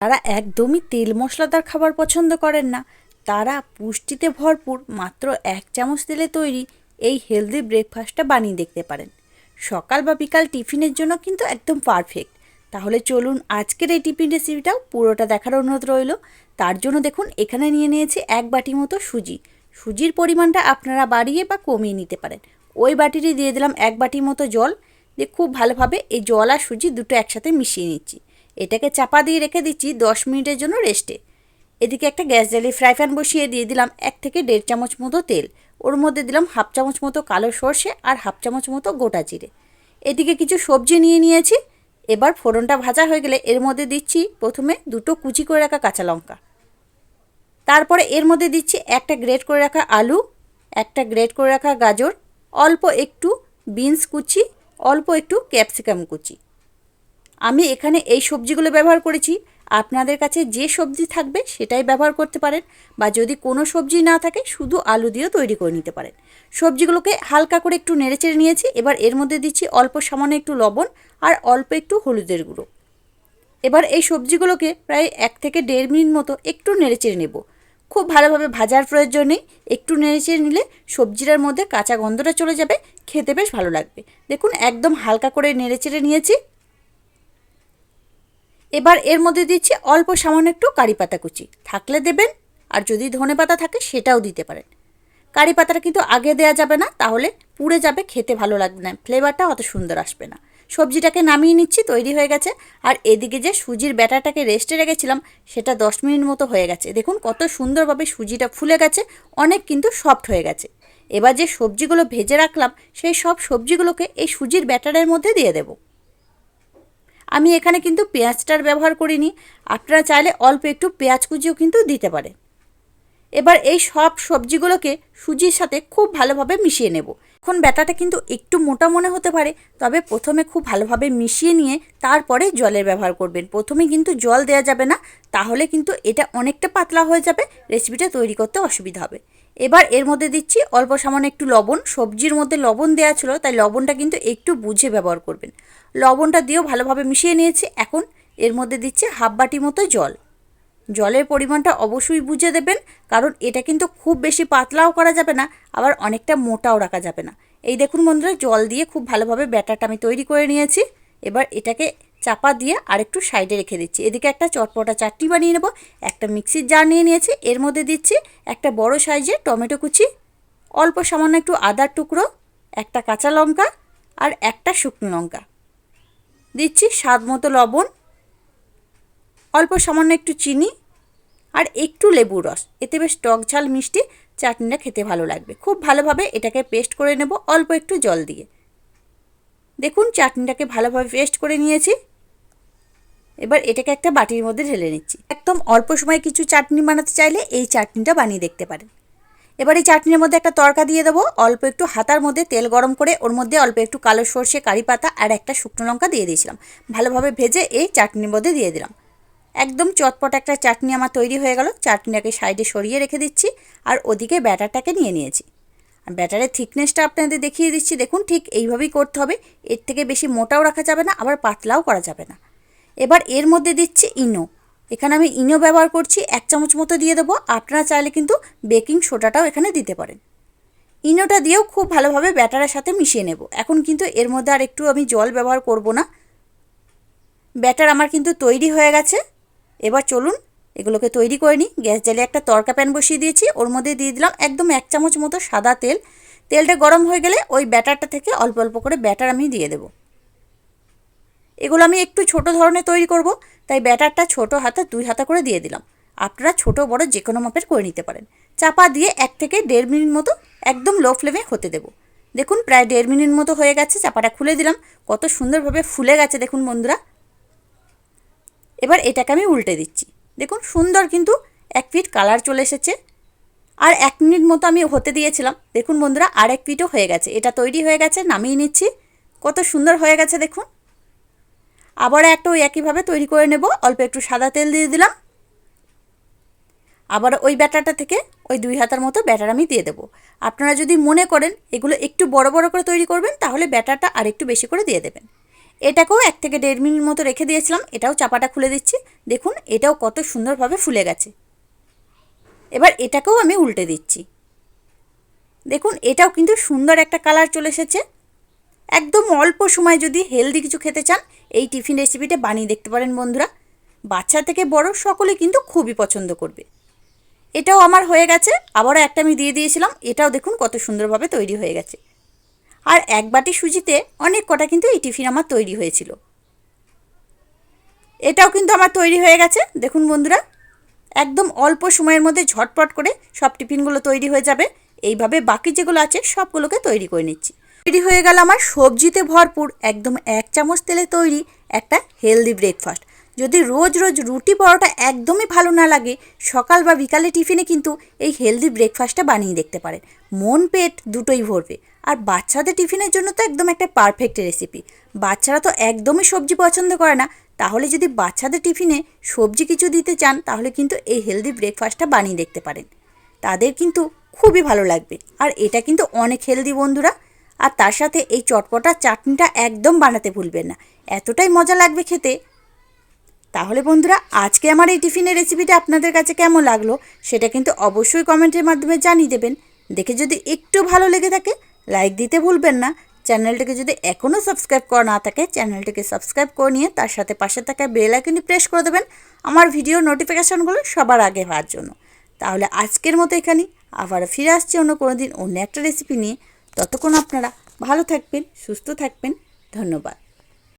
তারা একদমই তেল মশলাদার খাবার পছন্দ করেন না। তারা পুষ্টিতে ভরপুর মাত্র এক চামচ তেলে তৈরি এই হেলদি ব্রেকফাস্টটা বানিয়ে দেখতে পারেন। সকাল বা বিকাল টিফিনের জন্য কিন্তু একদম পারফেক্ট তাহলে চলুন আজকের এই টিফিন রেসিপিটাও পুরোটা দেখার অনুরোধ রইল। তার জন্য দেখুন, এখানে নিয়ে নিয়েছি এক বাটি মতো সুজি। সুজির পরিমাণটা আপনারা বাড়িয়ে বা কমিয়ে নিতে পারেন। ওই বাটিটি দিয়ে দিলাম এক বাটি মতো জল। দিয়ে খুব ভালোভাবে এই জল আর সুজি দুটো একসাথে মিশিয়ে নিচ্ছি। এটাকে চাপা দিয়ে রেখে দিচ্ছি দশ মিনিটের জন্য রেস্টে। এদিকে একটা গ্যাস জ্বালিয়ে ফ্রাই প্যান বসিয়ে দিয়ে দিলাম এক থেকে দেড় চামচ মতো তেল। ওর মধ্যে দিলাম হাফ চামচ মতো কালো সর্ষে আর হাফ চামচ মতো গোটা জিরে। এদিকে কিছু সবজি নিয়ে নিয়েছি। এবার ফোড়নটা ভাজা হয়ে গেলে এর মধ্যে দিচ্ছি প্রথমে দুটো কুচি করে রাখা কাঁচা লঙ্কা। তারপরে এর মধ্যে দিচ্ছি একটা গ্রেট করে রাখা আলু, একটা গ্রেট করে রাখা গাজর, অল্প একটু বিনস কুচি, অল্প একটু ক্যাপসিকাম কুচি। আমি এখানে এই সবজিগুলো ব্যবহার করেছি। আপনাদের কাছে যে সবজি থাকবে সেটাই ব্যবহার করতে পারেন বা যদি কোনো সবজি না থাকে শুধু আলু দিয়েও তৈরি করে নিতে পারেন। সবজিগুলোকে হালকা করে একটু নেড়েচেড়ে নিয়েছি। এবার এর মধ্যে দিচ্ছি অল্প সামান্য একটু লবণ আর অল্প একটু হলুদের গুঁড়ো। এবার এই সবজিগুলোকে প্রায় এক থেকে দেড় মিনিট মতো একটু নেড়েচেড়ে নেব। খুব ভালোভাবে ভাজার প্রয়োজন নেই। একটু নেড়েচেড়ে নিলে সবজিটার মধ্যে কাঁচা গন্ধটা চলে যাবে, খেতে বেশ ভালো লাগবে। দেখুন, একদম হালকা করে নেড়েচেড়ে নিয়েছি। এবার এর মধ্যে দিচ্ছি অল্প সামান্য একটু কারি পাতা কুচি। থাকলে দেবেন, আর যদি ধনে পাতা থাকে সেটাও দিতে পারেন। কারি পাতাটা কিন্তু আগে দেওয়া যাবে না, তাহলে পুড়ে যাবে, খেতে ভালো লাগবে না, ফ্লেভারটা অত সুন্দর আসবে না। সবজিটাকে নামিয়ে নিচ্ছি, তৈরি হয়ে গেছে। আর এদিকে যে সুজির ব্যাটারটাকে রেস্টে রেখেছিলাম, সেটা দশ মিনিট মতো হয়ে গেছে। দেখুন কত সুন্দরভাবে সুজিটা ফুলে গেছে, অনেক কিন্তু সফট হয়ে গেছে। এবার যে সবজিগুলো ভেজে রাখলাম, সেই সব সবজিগুলোকে এই সুজির ব্যাটারের মধ্যে দিয়ে দেবো। আমি এখানে কিন্তু পেঁয়াজটার ব্যবহার করিনি। আপনারা চাইলে অল্প একটু পেঁয়াজ কুচিও কিন্তু দিতে পারে। এবার এই সব সবজিগুলোকে সুজির সাথে খুব ভালোভাবে মিশিয়ে নেব। এখন ব্যাটাটা কিন্তু একটু মোটা মনে হতে পারে, তবে প্রথমে খুব ভালোভাবে মিশিয়ে নিয়ে তারপরে জলের ব্যবহার করবেন। প্রথমে কিন্তু জল দেওয়া যাবে না, তাহলে কিন্তু এটা অনেকটা পাতলা হয়ে যাবে, রেসিপিটা তৈরি করতে অসুবিধা হবে। এবার এর মধ্যে দিচ্ছি অল্প সামান্য একটু লবণ। সবজির মধ্যে লবণ দেওয়া ছিল, তাই লবণটা কিন্তু একটু বুঝে ব্যবহার করবেন। লবণটা দিয়েও ভালোভাবে মিশিয়ে নিয়েছি। এখন এর মধ্যে দিচ্ছে হাফ বাটি মতো জল। জলের পরিমাণটা অবশ্যই বুঝে দেবেন, কারণ এটা কিন্তু খুব বেশি পাতলাও করা যাবে না, আবার অনেকটা মোটাও রাখা যাবে না। এই দেখুন বন্ধুরা, জল দিয়ে খুব ভালোভাবে ব্যাটারটা আমি তৈরি করে নিয়েছি। এবার এটাকে চাপা দিয়ে আরেকটু সাইডে রেখে দিচ্ছি। এদিকে একটা চটপটা চাটনি বানিয়ে নেব, একটা মিক্সির জার নিয়ে নিয়েছি। এর মধ্যে দিচ্ছি একটা বড় সাইজের টমেটো কুচি, অল্প সামান্য একটু আদার টুকরো, একটা কাঁচা লঙ্কা আর একটা শুকনো লঙ্কা। দিচ্ছি স্বাদ মতো লবণ অল্প সামান্য একটু চিনি আর একটু লেবুর রস। এতে বেশ টক ঝাল, মিষ্টি চাটনিটা খেতে ভালো লাগবে। খুব ভালোভাবে এটাকে পেস্ট করে নেব অল্প একটু জল দিয়ে। দেখুন, চাটনিটাকে ভালোভাবে পেস্ট করে নিয়েছি। এবার এটাকে একটা বাটির মধ্যে ঢেলে নিচ্ছি। একদম অল্প সময় কিছু চাটনি বানাতে চাইলে এই চাটনিটা বানিয়ে দেখতে পারেন। এবার এই চাটনির মধ্যে একটা তরকা দিয়ে দেবো। অল্প একটু হাতার মধ্যে তেল গরম করে ওর মধ্যে অল্প একটু কালো সর্ষে, কারি পাতা আর একটা শুকনো লঙ্কা দিয়ে দিয়েছিলাম। ভালোভাবে ভেজে এই চাটনির মধ্যে দিয়ে দিলাম। একদম চটপট একটা চাটনি আমার তৈরি হয়ে গেল। চাটনিটাকে সাইডে সরিয়ে রেখে দিচ্ছি আর ওদিকে ব্যাটারটাকে নিয়ে নিয়েছি। আর ব্যাটারের থিকনেসটা আপনাদের দেখিয়ে দিচ্ছি। দেখুন ঠিক এইভাবেই করতে হবে। এর থেকে বেশি মোটাও রাখা যাবে না, আবার পাতলাও করা যাবে না। এবার এর মধ্যে দিচ্ছি ইনো। এখানে আমি ইনো ব্যবহার করছি, এক চামচ মতো দিয়ে দেবো। আপনারা চাইলে কিন্তু বেকিং সোডাটাও এখানে দিতে পারেন। ইনোটা দিয়েও খুব ভালোভাবে ব্যাটারের সাথে মিশিয়ে নেব। এখন কিন্তু এর মধ্যে আর একটু আমি জল ব্যবহার করব না। ব্যাটার আমার কিন্তু তৈরি হয়ে গেছে। এবার চলুন এগুলোকে তৈরি করে নিই। গ্যাস জ্বালিয়ে একটা তরকা প্যান বসিয়ে দিয়েছি। ওর মধ্যে দিয়ে দিলাম একদম এক চামচ মতো সাদা তেল। তেলটা গরম হয়ে গেলে ওই ব্যাটারটা থেকে অল্প অল্প করে ব্যাটার আমি দিয়ে দেবো। এগুলো আমি একটু ছোট ধরনের তৈরি করব, তাই ব্যাটারটা ছোট হাতে দুই হাতা করে দিয়ে দিলাম। আপনারা ছোট, বড় যে কোনো মাপের করে নিতে পারেন। চাপা দিয়ে এক থেকে দেড় মিনিট মতো একদম লো ফ্লেমে হতে দেবো। দেখুন প্রায় দেড় মিনিট মতো হয়ে গেছে, চাপাটা খুলে দিলাম। কত সুন্দরভাবে ফুলে গেছে, দেখুন বন্ধুরা। এবার এটাকে আমি উল্টে দিচ্ছি। দেখুন, সুন্দর কিন্তু এক ফিট কালার চলে এসেছে। আর এক মিনিট মতো আমি হতে দিয়েছিলাম। দেখুন বন্ধুরা, আর এক ফিটও হয়ে গেছে। এটা তৈরি হয়ে গেছে, নামিয়ে নিচ্ছি। কত সুন্দর হয়ে গেছে, দেখুন। আবার একটা ওই একইভাবে তৈরি করে নেব। অল্প একটু সাদা তেল দিয়ে দিলাম। আবার ওই ব্যাটারটা থেকে ওই দুই হাতার মতো ব্যাটার আমি দিয়ে দেবো। আপনারা যদি মনে করেন, এগুলো একটু বড় বড় করে তৈরি করবেন, তাহলে ব্যাটারটা আর একটু বেশি করে দিয়ে দেবেন। এটাকেও এক থেকে দেড় মিনিট মতো রেখে দিয়েছিলাম, এটাও চাপাটা খুলে দিচ্ছি। দেখুন, এটাও কত সুন্দরভাবে ফুলে গেছে। এবার এটাকেও আমি উল্টে দিচ্ছি। দেখুন, এটাও কিন্তু সুন্দর একটা কালার চলে এসেছে। একদম অল্প সময় যদি হেলদি কিছু খেতে চান, এই টিফিন রেসিপিটা বানিয়ে দেখতে পারেন বন্ধুরা। বাচ্চা থেকে বড় সকলে কিন্তু খুবই পছন্দ করবে। এটাও আমার হয়ে গেছে, আবারও একটা আমি দিয়ে দিয়েছিলাম, এটাও দেখুন কত সুন্দরভাবে তৈরি হয়ে গেছে। আর এক বাটি সুজিতে অনেক কটা কিন্তু এই টিফিন আমার তৈরি হয়েছিল। এটাও কিন্তু আমার তৈরি হয়ে গেছে। দেখুন বন্ধুরা, একদম অল্প সময়ের মধ্যে ঝটপট করে সব টিফিনগুলো তৈরি হয়ে যাবে। এইভাবে বাকি যেগুলো আছে সবগুলোকে তৈরি করে নিচ্ছি। তৈরি হয়ে গেল আমার সবজিতে ভরপুর একদম এক চামচ তেলে তৈরি একটা হেলদি ব্রেকফাস্ট যদি রোজ রোজ রুটি পরোটা একদমই ভালো না লাগে, সকাল বা বিকালে টিফিনে কিন্তু এই হেলদি ব্রেকফাস্টটা বানিয়ে দেখতে পারেন। মন, পেট দুটোই ভরবে। আর বাচ্চাদের টিফিনের জন্য তো একদম একটা পারফেক্ট রেসিপি বাচ্চারা তো একদমই সবজি পছন্দ করে না। তাহলে যদি বাচ্চাদের টিফিনে সবজি কিছু দিতে চান, তাহলে কিন্তু এই হেলদি ব্রেকফাস্টটা বানিয়ে দেখতে পারেন। তাদের কিন্তু খুবই ভালো লাগবে। আর এটা কিন্তু অনেক হেলদি বন্ধুরা। আর তার সাথে এই চটপটা চাটনিটা একদম বানাতে ভুলবেন না। এতটাই মজা লাগবে খেতে। তাহলে বন্ধুরা, আজকে আমার এই টিফিনের রেসিপিটা আপনাদের কাছে কেমন লাগল সেটা কিন্তু অবশ্যই কমেন্টের মাধ্যমে জানিয়ে দেবেন। দেখে যদি একটু ভালো লেগে থাকে লাইক দিতে ভুলবেন না। চ্যানেলটিকে যদি এখনও সাবস্ক্রাইব করা না থাকে, চ্যানেলটিকে সাবস্ক্রাইব করে নিয়ে তার সাথে পাশে থাকা বেল আইকনটি প্রেস করে দেবেন। আমার ভিডিও নোটিফিকেশানগুলো সবার আগে হওয়ার জন্য। তাহলে আজকের মতো এখানেই। আবার ফিরে আসছি অন্য কোনো দিন অন্য একটা রেসিপি নিয়ে। ততক্ষণ আপনারা ভালো থাকবেন, সুস্থ থাকবেন। ধন্যবাদ।